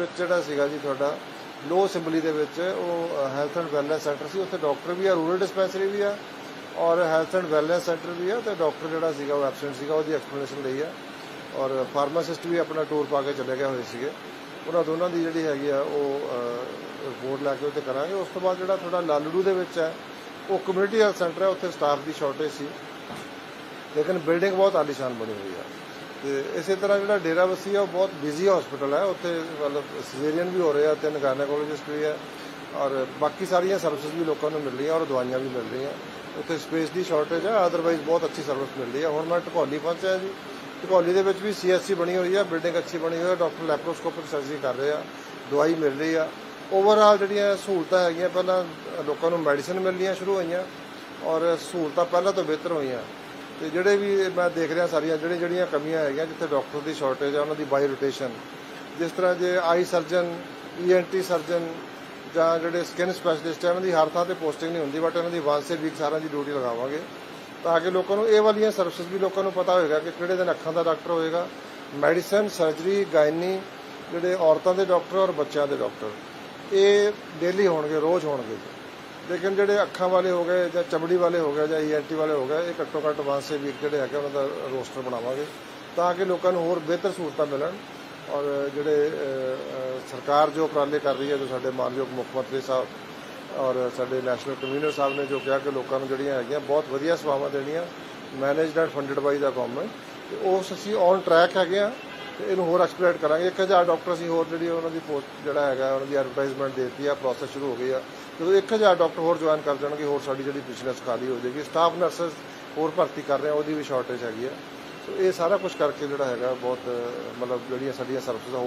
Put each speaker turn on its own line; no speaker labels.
ਵਿੱਚ ਜਿਹੜਾ ਸੀਗਾ ਜੀ ਤੁਹਾਡਾ ਲੋ ਅਸੈਂਬਲੀ ਦੇ ਵਿੱਚ ਉਹ ਹੈਲਥ ਐਂਡ ਵੈਲਨੈਸ ਸੈਂਟਰ ਸੀ, ਉੱਥੇ ਡਾਕਟਰ ਵੀ ਆ ਰੂਰਲ ਡਿਸਪੈਂਸਰੀ ਵੀ ਆ ਔਰ ਹੈਲਥ ਐਂਡ ਵੈਲਨੈਸ ਸੈਂਟਰ ਵੀ ਆ ਤੇ ਡਾਕਟਰ ਜਿਹੜਾ ਸੀਗਾ ਉਹ ਐਬਸੈਂਟ ਸੀਗਾ, ਉਹਦੀ ਐਕਸਪਲੇਨੇਸ਼ਨ ਲਈ ਆ ਔਰ ਫਾਰਮਾਸਿਸਟ ਵੀ ਆਪਣਾ ਟੂਰ ਪਾ ਕੇ ਚਲੇ ਗਏ ਹੋਏ ਸੀਗੇ। ਉਹਨਾਂ ਦੋਨਾਂ ਦੀ ਜਿਹੜੀ ਹੈਗੀ ਆ ਉਹ ਰਿਪੋਰਟ ਲੈ ਕੇ ਉੱਤੇ ਕਰਾਂਗੇ। ਉਸ ਤੋਂ ਬਾਅਦ ਜਿਹੜਾ ਤੁਹਾਡਾ ਲਾਲੜੂ ਦੇ ਵਿੱਚ ਹੈ, ਉਹ ਕਮਿਊਨਿਟੀ ਹੈਲਥ ਸੈਂਟਰ ਹੈ, ਉੱਥੇ ਸਟਾਫ ਦੀ ਸ਼ਾਰਟੇਜ ਸੀ। ਲੇਕਿਨ ਬਿਲਡਿੰਗ ਬਹੁਤ ਆਲੀਸ਼ਾਨ ਬਣੀ ਹੋਈ ਆ। ਤੇ ਇਸੇ ਤਰ੍ਹਾਂ ਜਿਹੜਾ ਡੇਰਾਬੱਸੀ ਆ, ਉਹ ਬਹੁਤ ਬਿਜ਼ੀ ਹਸਪੀਟਲ ਹੈ। ਉੱਥੇ ਮਤਲਬ ਸਿਜ਼ੇਰੀਅਨ ਵੀ ਹੋ ਰਹੇ ਆ, ਤਿੰਨ ਗਾਇਨੋਕੋਲੋਜਿਸਟ ਵੀ ਹੈ ਔਰ ਬਾਕੀ ਸਾਰੀਆਂ ਸਰਵਿਸਿਜ਼ ਵੀ ਲੋਕਾਂ ਨੂੰ ਮਿਲ ਰਹੀਆਂ ਔਰ ਦਵਾਈਆਂ ਵੀ ਮਿਲ ਰਹੀਆਂ। ਉੱਥੇ ਸਪੇਸ ਦੀ ਸ਼ਾਰਟੇਜ ਹੈ ਅਦਰਵਾਈਜ਼ ਬਹੁਤ ਅੱਛੀ ਸਰਵਿਸ ਮਿਲ ਰਹੀ ਹੈ। ਹੁਣ ਮੈਂ ਟਕੋਲੀ ਪਹੁੰਚਿਆ ਜੀ। ਢਕੌਲੀ ਦੇ ਵਿੱਚ ਵੀ ਸੀਐਸਸੀ ਬਣੀ ਹੋਈ ਆ ਬਿਲਡਿੰਗ ਅੱਛੀ ਬਣੀ ਹੋਈ ਆ ਡਾਕਟਰ ਲੈਪਰੋਸਕੋਪਿਕ ਸਰਜਰੀ ਕਰ ਰਹੇ ਆ, ਦਵਾਈ ਮਿਲ ਰਹੀ ਆ। ਓਵਰਆਲ ਜਿਹੜੀਆਂ ਸਹੂਲਤਾਂ ਹੈਗੀਆਂ, ਪਹਿਲਾਂ ਲੋਕਾਂ ਨੂੰ ਮੈਡੀਸਿਨ ਮਿਲਣੀਆਂ ਸ਼ੁਰੂ ਹੋਈਆਂ ਔਰ ਸਹੂਲਤਾਂ ਪਹਿਲਾਂ ਤੋਂ ਬਿਹਤਰ ਹੋਈਆਂ। ਤੇ ਜਿਹੜੇ ਵੀ ਮੈਂ ਦੇਖ ਰਿਹਾ ਸਾਰੀਆਂ, ਜਿਹੜੇ ਜਿਹੜੀਆਂ ਕਮੀਆਂ ਹੈਗੀਆਂ, ਜਿੱਥੇ ਡਾਕਟਰ ਦੀ ਸ਼ਾਰਟੇਜ ਹੈ ਉਹਨਾਂ ਦੀ ਬਾਈ ਰੋਟੇਸ਼ਨ ਜਿਸ ਤਰ੍ਹਾਂ ਜੇ ਆਈ ਸਰਜਨ ਈਐਨਟੀ ਸਰਜਨ ਜਾਂ ਜਿਹੜੇ ਸਕਿਨ ਸਪੈਸ਼ਲਿਸਟ ਹੈ ਉਹਨਾਂ ਦੀ ਹਰ ਥਾਂ ਤੇ ਪੋਸਟਿੰਗ ਨਹੀਂ ਹੁੰਦੀ ਬਟ ਉਹਨਾਂ ਦੀ ਵਾਂਸ ਸੇ ਵੀਕ ਸਾਰਿਆਂ ਦੀ ਡਿਊਟੀ ਲਗਾਵਾਂਗੇ। ਤਾਂ ਕਿ ਲੋਕਾਂ ਨੂੰ ਇਹ ਵਾਲੀਆਂ ਸਰਵਿਸਿਜ਼ ਵੀ ਲੋਕਾਂ ਨੂੰ ਪਤਾ ਹੋਏਗਾ ਕਿ ਕਿਹੜੇ ਦਿਨ ਅੱਖਾਂ ਦਾ ਡਾਕਟਰ ਹੋਏਗਾ। ਮੈਡੀਸਨ ਸਰਜਰੀ ਗਾਇਨੀ ਜਿਹੜੇ ਔਰਤਾਂ ਦੇ ਡਾਕਟਰ ਔਰ ਬੱਚਿਆਂ ਦੇ ਡਾਕਟਰ ਇਹ ਡੇਲੀ ਹੋਣਗੇ, ਰੋਜ਼ ਹੋਣਗੇ। ਲੇਕਿਨ ਜਿਹੜੇ ਅੱਖਾਂ ਵਾਲੇ ਹੋ ਗਏ ਜਾਂ ਚਮੜੀ ਵਾਲੇ ਹੋ ਗਏ ਜਾਂ ਈਐਨਟੀ ਵਾਲੇ ਹੋ ਗਏ, ਇਹ ਘੱਟੋ ਘੱਟ ਵਾਂਸ ਵਾਂਸੇ ਵੀਕ ਜਿਹੜੇ ਹੈਗੇ ਉਹਨਾਂ ਦਾ ਰੋਸਟਰ ਬਣਾਵਾਂਗੇ ਤਾਂ ਕਿ ਲੋਕਾਂ ਨੂੰ ਹੋਰ ਬਿਹਤਰ ਸਹੂਲਤਾਂ ਮਿਲਣ ਔਰ ਜਿਹੜੇ ਸਰਕਾਰ ਜੋ ਉਪਰਾਲੇ ਕਰ ਰਹੀ ਹੈ, ਜੋ ਸਾਡੇ ਮਾਨਯੋਗ ਮੁੱਖ ਮੰਤਰੀ ਸਾਹਿਬ ਔਰ ਸਾਡੇ ਨੈਸ਼ਨਲ ਕਨਵੀਨਰ ਸਾਹਿਬ ਨੇ ਜੋ ਕਿਹਾ ਕਿ ਲੋਕਾਂ ਨੂੰ ਜਿਹੜੀਆਂ ਹੈਗੀਆਂ ਬਹੁਤ ਵਧੀਆ ਸੇਵਾਵਾਂ ਦੇਣੀਆਂ managed and funded by the government ਤੇ ਉਸ ਅਸੀਂ ਔਨ ਟਰੈਕ ਹੈਗੇ ਆ ਤੇ ਇਹਨੂੰ ਹੋਰ ਐਕਸਪਲੋਰੇਟ ਕਰਾਂਗੇ। 1000 ਡਾਕਟਰ ਅਸੀਂ ਹੋਰ ਜਿਹੜੀ ਉਹਨਾਂ ਦੀ ਪੋਸਟ ਜਿਹੜਾ ਹੈਗਾ, ਉਹਨਾਂ ਦੀ ਐਡਵਰਟਾਈਜ਼ਮੈਂਟ ਦੇਤੀ ਆ ਪ੍ਰੋਸੈਸ ਸ਼ੁਰੂ ਹੋ ਗਈ ਆ। ਜਦੋਂ 1000 ਡਾਕਟਰ ਹੋਰ ਜੁਆਇਨ ਕਰ ਜਾਣਗੇ, ਹੋਰ ਸਾਡੀ ਜਿਹੜੀ ਬਿਜ਼ਨਸ ਖਾਲੀ ਹੋ ਜਾਏਗੀ, ਸਟਾਫ ਨਰਸਸ ਹੋਰ ਭਰਤੀ ਕਰ ਰਹੇ ਆ, ਉਹਦੀ ਵੀ ਸ਼ਾਰਟੇਜ ਹੈਗੀ ਆ। ਸੋ ਇਹ ਸਾਰਾ ਕੁਝ ਕਰਕੇ ਜਿਹੜਾ ਹੈਗਾ ਬਹੁਤ, ਮਤਲਬ ਜਿਹੜੀਆਂ ਸਾਡੀਆਂ ਸਰਵਿਸਿਜ਼ ਹੋਰ